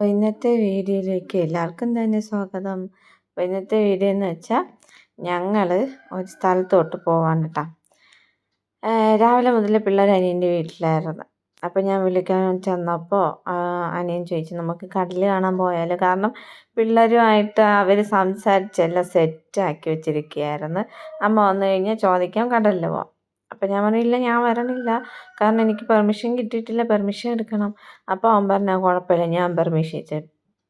അപ്പോൾ ഇന്നത്തെ വീഡിയോയിലേക്ക് എല്ലാവർക്കും തന്നെ സ്വാഗതം. അപ്പോൾ ഇന്നത്തെ വീഡിയോ എന്ന് വെച്ചാൽ ഞങ്ങൾ ഒരു സ്ഥലത്തോട്ട് പോവാൻ കേട്ടോ രാവിലെ മുതൽ പിള്ളേർ അനിയന്റെ വീട്ടിലായിരുന്നു. അപ്പോൾ ഞാൻ വിളിക്കാൻ ചെന്നപ്പോൾ അനിയൻ ചോദിച്ചു നമുക്ക് കടൽ കാണാൻ പോയാലോ? കാരണം പിള്ളേരുമായിട്ട് അവർ സംസാരിച്ചെല്ലാം സെറ്റാക്കി വെച്ചിരിക്കുകയായിരുന്നു അമ്മ വന്നു കഴിഞ്ഞാൽ ചോദിക്കാം കടലിൽ പോവാം. അപ്പം ഞാൻ പറഞ്ഞില്ല ഞാൻ വരണില്ല. കാരണം എനിക്ക് പെർമിഷൻ കിട്ടിയിട്ടില്ല പെർമിഷൻ എടുക്കണം. അപ്പോൾ അവൻ പറഞ്ഞ കുഴപ്പമില്ല ഞാൻ പെർമിഷൻ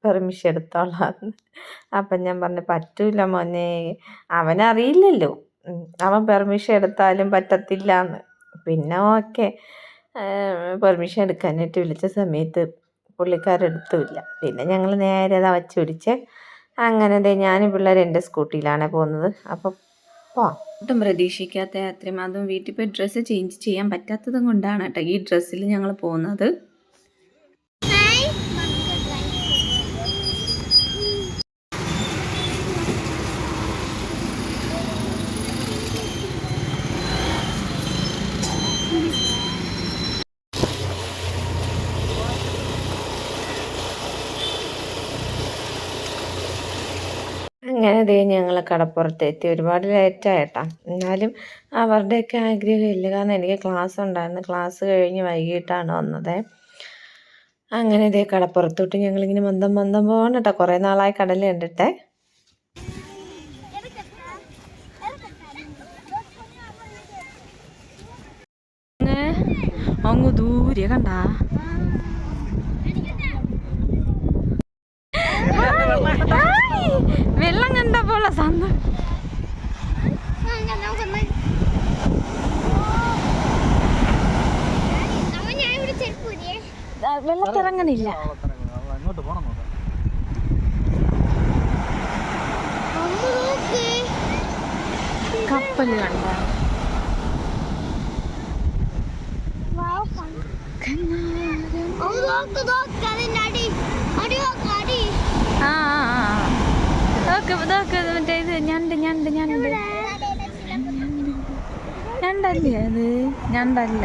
പെർമിഷൻ എടുത്തോളാം. അപ്പം ഞാൻ പറഞ്ഞു പറ്റൂല മോനെ. അവനറിയില്ലല്ലോ അവൻ പെർമിഷൻ എടുത്താലും പറ്റത്തില്ല എന്ന് പിന്നെ ഓക്കെ. പെർമിഷൻ എടുക്കാനായിട്ട് വിളിച്ച സമയത്ത് പുള്ളിക്കാരെടുത്തുമില്ല പിന്നെ ഞങ്ങൾ നേരെ അത് വച്ച് പിടിച്ച് അങ്ങനെ ഞാനും പിള്ളേർ എന്റെ സ്കൂട്ടിയിലാണ് പോകുന്നത്. അപ്പോൾ പോവാം ഒട്ടും പ്രതീക്ഷിക്കാത്ത അത്രയും. അതും വീട്ടിൽ പോയി ഡ്രസ്സ് ചേഞ്ച് ചെയ്യാൻ പറ്റാത്തത് കൊണ്ടാണ് കേട്ടോ ഈ ഡ്രസ്സിൽ ഞങ്ങൾ പോകുന്നത്. അങ്ങനെ ദേ ഞങ്ങൾ കടപ്പുറത്തെത്തി ഒരുപാട് ലേറ്റായിട്ടാ എന്നാലും അവരുടെയൊക്കെ ആഗ്രഹമില്ല കാരണം എനിക്ക് ക്ലാസ് ഉണ്ടായിരുന്നു. ക്ലാസ് കഴിഞ്ഞ് വൈകിട്ടാണ് വന്നത്. അങ്ങനെ ഇതേ കടപ്പുറത്തോട്ട് ഞങ്ങളിങ്ങനെ മന്ദം മന്ദം പോകണം കേട്ടോ കുറേ നാളായി കടൽ കണ്ടിട്ടേ. അങ്ങ് ദൂരെ കണ്ട. വെള്ളം സന്തോഷം വെള്ളത്തിറങ്ങണില്ല. അങ്ങോട്ട് പോണം നോക്കാം കണ്ട ആ ആ ഞണ്ട് ഞണ്ട് ഞണ്ട്. ഞണ്ടല്ലേ? അത്? ഞണ്ടല്ല.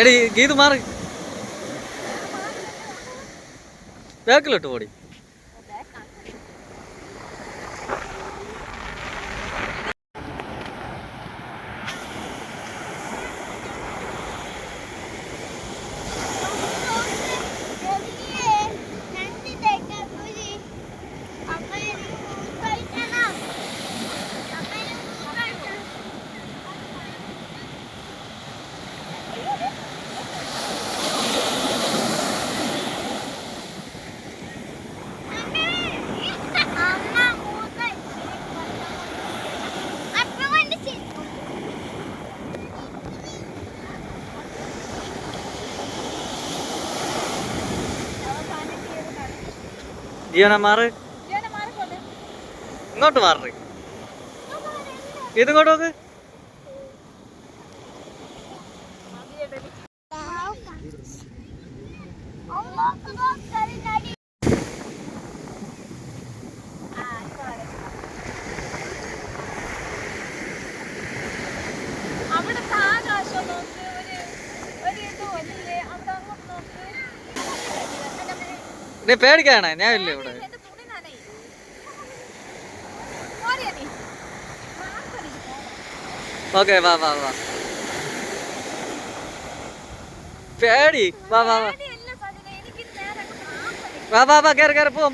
എടി ഗീത് മാറി. ബാക്കിലോട്ട് പോടി. ജിയോന മാറ് ഇങ്ങോട്ട് മാറി ഇതിങ്ങോട്ട് നോക്ക് അവിടുത്തെ ആകാശം നോക്ക് ഒരു ഒരു ഇത് വരില്ലേ അവിടെ അങ്ങോട്ട് നോക്ക് നീ പേടിക്കാണ് ഞാൻ ഇല്ലേ ഇവിടെ. ഓക്കെ വാ വാ വാ. പേടി. വാ വാ വാ. വാ വാ വാ കയറി കയറി പോ.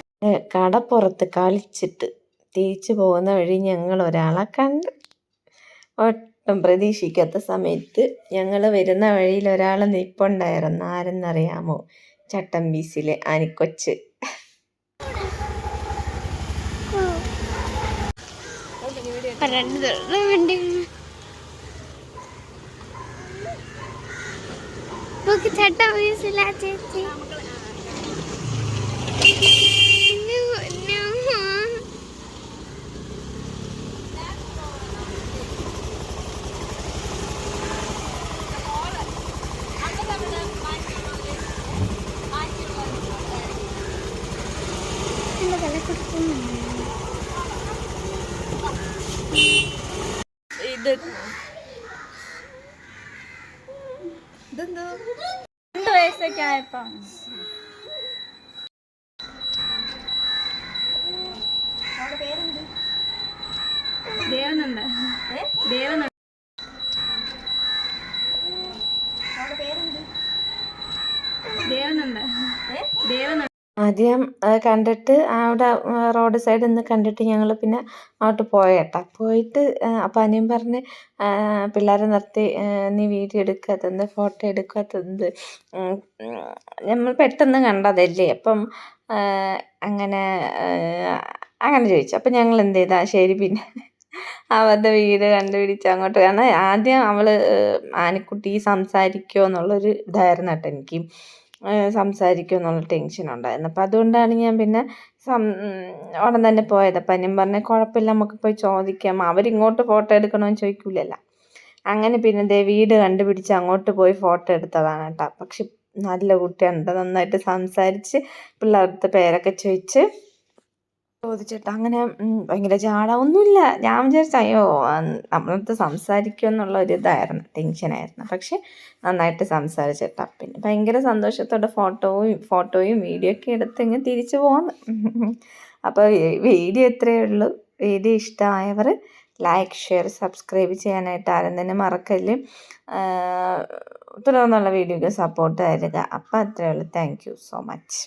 കടപ്പുറത്ത് കളിച്ചിട്ട് തിരിച്ചു പോകുന്ന വഴി ഞങ്ങൾ ഒരാളെ കണ്ടു. ഒട്ടും പ്രതീക്ഷിക്കാത്ത സമയത്ത് ഞങ്ങൾ വരുന്ന വഴിയിൽ ഒരാൾ നിൽപ്പുണ്ടായിരുന്നു ആരെന്നറിയാമോ? ചട്ടമ്പീസിലെ ആനിക്കൊച്ച്. ചട്ട വീസില്ല ചേച്ചി. ഇത് ഇതെന്തോ? രണ്ട് വയസ്സൊക്കെ ആയപ്പോ. ദേവനുണ്ട് ദേവനുണ്ട് ആദ്യം കണ്ടിട്ട് അവിടെ റോഡ് സൈഡിൽ നിന്ന് കണ്ടിട്ട് ഞങ്ങൾ പിന്നെ അങ്ങോട്ട് പോയേട്ടാ. പോയിട്ട് അപ്പം അനിയൻ പറഞ്ഞ് പിള്ളേരെ നിർത്തി നീ വീഡിയോ എടുക്കാത്തത് ഫോട്ടോ എടുക്കാത്തത് നമ്മൾ പെട്ടെന്ന് കണ്ടതല്ലേ? അപ്പം അങ്ങനെ അങ്ങനെ ചോദിച്ചു. അപ്പം ഞങ്ങൾ എന്ത് ചെയ്താ? ശരി പിന്നെ അവരുടെ വീട് കണ്ടുപിടിച്ച് അങ്ങോട്ട് കാരണം ആദ്യം അവൾ ആനക്കുട്ടി സംസാരിക്കുമോ എന്നുള്ളൊരു ഇതായിരുന്നു കേട്ടോ എനിക്ക്. സംസാരിക്കുമോ എന്നുള്ള ടെൻഷൻ ഉണ്ടായിരുന്നു. അപ്പം അതുകൊണ്ടാണ് ഞാൻ പിന്നെ സം ഉടൻ തന്നെ പോയത്. അപ്പം അനിയൻ പറഞ്ഞു കുഴപ്പമില്ല നമുക്ക് പോയി ചോദിക്കാം. അവരിങ്ങോട്ട് ഫോട്ടോ എടുക്കണമെന്ന് ചോദിക്കില്ലല്ലോ അങ്ങനെ പിന്നെ ദേ വീട് കണ്ടുപിടിച്ച് അങ്ങോട്ട് പോയി ഫോട്ടോ എടുത്തതാണ് കേട്ടോ. പക്ഷെ നല്ല കുട്ടിയാണ്. കേട്ടോ നന്നായിട്ട് സംസാരിച്ച് പിള്ളേരുടെ പേരൊക്കെ ചോദിച്ച് ചോദിച്ചിട്ട് അങ്ങനെ ഭയങ്കര ജാട ഒന്നുമില്ല ഞാൻ വിചാരിച്ചയോ അയ്യോ നമ്മളടുത്ത് സംസാരിക്കും എന്നുള്ള ഒരു ഇതായിരുന്നു ടെൻഷനായിരുന്നു പക്ഷെ നന്നായിട്ട് സംസാരിച്ചിട്ടാ. പിന്നെ ഭയങ്കര സന്തോഷത്തോടെ ഫോട്ടോയും ഫോട്ടോയും വീഡിയോ ഒക്കെ എടുത്ത് ഇങ്ങനെ തിരിച്ചു പോകുന്നു അപ്പോൾ വീഡിയോ ഇത്രയേ ഉള്ളൂ. വീഡിയോ ഇഷ്ടമായവർ ലൈക്ക് ഷെയർ സബ്സ്ക്രൈബ് ചെയ്യാനായിട്ട് ആരും തന്നെ മറക്കല്ല്. തുടർന്നുള്ള വീഡിയോക്ക് സപ്പോർട്ട് തരിക. അപ്പോൾ അത്രയേ ഉള്ളൂ. Thank you so much